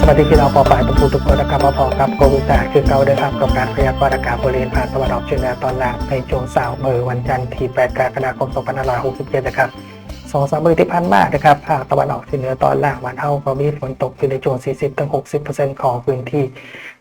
สวัสดีพี่น้องปอฝ่ายประพูทุกคนนะครับมาพอกับโควิดแต่คือเก่าเดิมครับกับการพยากรณ์อากาศบริเวณภาคตะวันออกเฉียงเหนือตอนล่างในช่วงเสาร์มือวันจันทร์ที่ 8 กรกฎาคม 2567 นะครับสองสามมือที่พันมากนะครับภาคตะวันออกเฉียงเหนือตอนล่างวันเฮาก็มีฝนตกอยู่ในช่วง 40-60%ของพื้นที่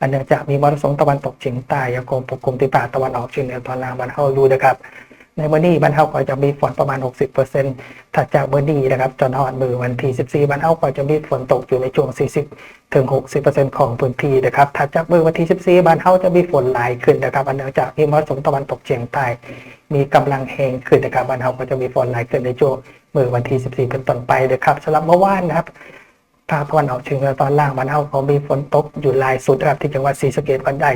อันเนื่องจากมีมรสุมตะวันตกเฉียงใต้ยังคงปกคลุมที่ภาคตะวันออกเฉียงเหนือตอนล่างวันเฮาอยู่นะครับ ในวันนี้บ้านเฮาก็จะมีฝนประมาณ 60%ถัดจากวันนี้นะครับจนฮอดมือวันที่14บ้านเฮาก็จะมีฝนตกอยู่ในช่วง 40ถึง60%ของพื้นที่นะครับถัดจากมือวันที่14บ้านเฮาจะมีฝนหลายขึ้นนะครับอันเนื่องจากมีมรสุมตะวันตกเฉียงใต้มีกำลังแรงขึ้นนะครับบ้านเฮาก็จะมีฝนหลายขึ้นในช่วงมือวันที่14เป็นต้นไปนะครับสำหรับเมื่อวานนะครับภาคตะวันออกเฉียงเหนือตอนล่างบ้านเฮาก็มีฝนตกอยู่หลายสุดนะครับที่จังหวัดศรีสะเกษวันได้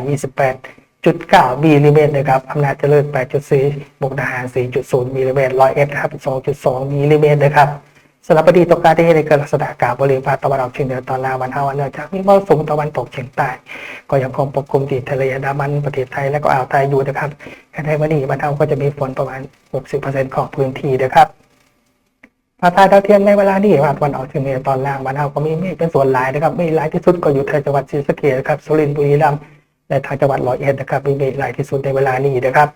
28 จุดเก้ามิลลิเมตรนะครับอำนาจเจริญ8.4มุกดาหาร 4.0มิลลิเมตรร้อยเอ็ดครับ2.2มิลลิเมตรนะครับสำหรับปฏิตกการที่ให้ในเกิดลักษณะอากาศบริเวณภาคตะวันออกเฉียงเหนือตอนล่างวันเฮาวเนื่องจากมีมรสุมตะวันตกเฉียงใต้ ก็ยังคงปกคลุมติดทะเลอันดามันประเทศไทยและก็อ่าวไทยอยู่นะครับในวันนี้บ้านเฮาก็จะมีฝนประมาณ 60%ของพื้นที่นะครับภาคใต้ดาวเทียมในเวลานี้ครับวันออกเฉียงเหนือตอนล่างบ้านเฮาก็มีเมฆเป็นส่วนหลายนะครับไม่หลายที่สุดก็อยู่แถวจังหวัดศรีสะเกษครับสุรินทร์บุรีรัมย์ และทางจังหวัดร้อยเอ็ดนะครับมีเมฆหลายที่สุดในเวลานี้นะครับ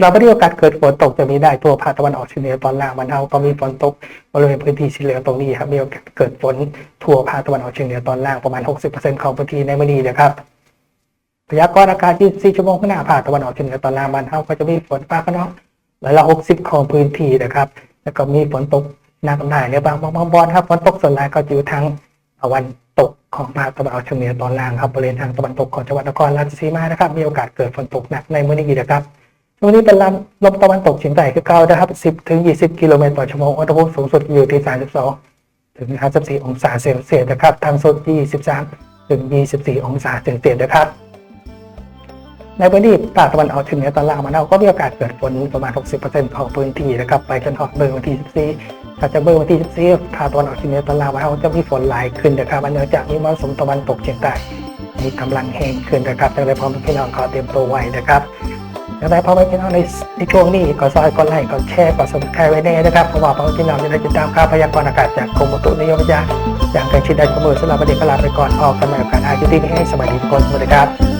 เราไม่ได้โอกาสเกิดฝนตกจะมีได้ทั่วภาคตะวันออกเฉียงเหนือตอนล่างบ้านเฮาก็มีฝนตกบริเวณพื้นที่สีเหลืองตรงนี้ครับมีโอกาสเกิดฝนทั่วภาคตะวันออกเฉียงเหนือตอนล่างประมาณ 60%ของพื้นที่ในวันนี้นะครับพยากรณ์อากาศ24ชั่วโมงข้างหน้าภาคตะวันออกเฉียงเหนือตอนล่างบ้านเฮาก็จะมีฝนฟ้าขนองร้อยละ60 ของพื้นที่นะครับ แล้วก็มีฝนตกหนักหน่อยในบางบางบางบอนครับฝนตกส่วนใหญ่ก็อยู่ทางตะวันตก ของภาคตะวันออกเฉียงเหนือตอนล่างครับบริเวณทางตะวันตกของจังหวัดนครราชสีมานะครับมีโอกาสเกิดฝนตกหนักในมื้อนี้นะครับช่วงนี้เป็นลมลมตะวันตกเฉียงใต้คือเก่านะครับ 10ถึง20 กิโลเมตรต่อชั่วโมงอุณหภูมิสูงสุดอยู่ที่ 32 ถึง 54 องศาเซลเซียสนะครับทางโซน23 ถึง 24 องศาเซลเซียสนะครับ ในพื้นที่ภาคตะวันออกเฉียงเหนือตอนล่างมันเอาก็มีโอกาสเกิดฝนประมาณ 60%ของพื้นที่นะครับไปจนถึงเบอร์วันที่ 14ถ้าจะเบอร์วันที่ 14ภาคตะวันออกเฉียงเหนือตอนล่างมันเอาจะมีฝนหลายขึ้นนะครับอันเนื่องจากมีมรสุมตะวันตกเฉียงใต้มีกำลังแรงขึ้นนะครับดังนั้นพร้อมพี่น้องขอเตรียมตัวไว้นะครับดังนั้นพร้อมพี่น้องในในช่วงนี้ก็ซอยกดไลค์กดแชร์กดสมัครไว้แน่นะครับเพราะว่าพร้อมพี่น้องจะได้ติดตามข่าวพยากรณ์อากาศจากกรมอุตุนิยมวิทยาอย่างใกล้ชิดได้เสมอสำหรับประเด็นกลาไปก่อนออกกันใหม่กับการอาคิตี้ให้สวัสดีทุกคนสวัสดีครับ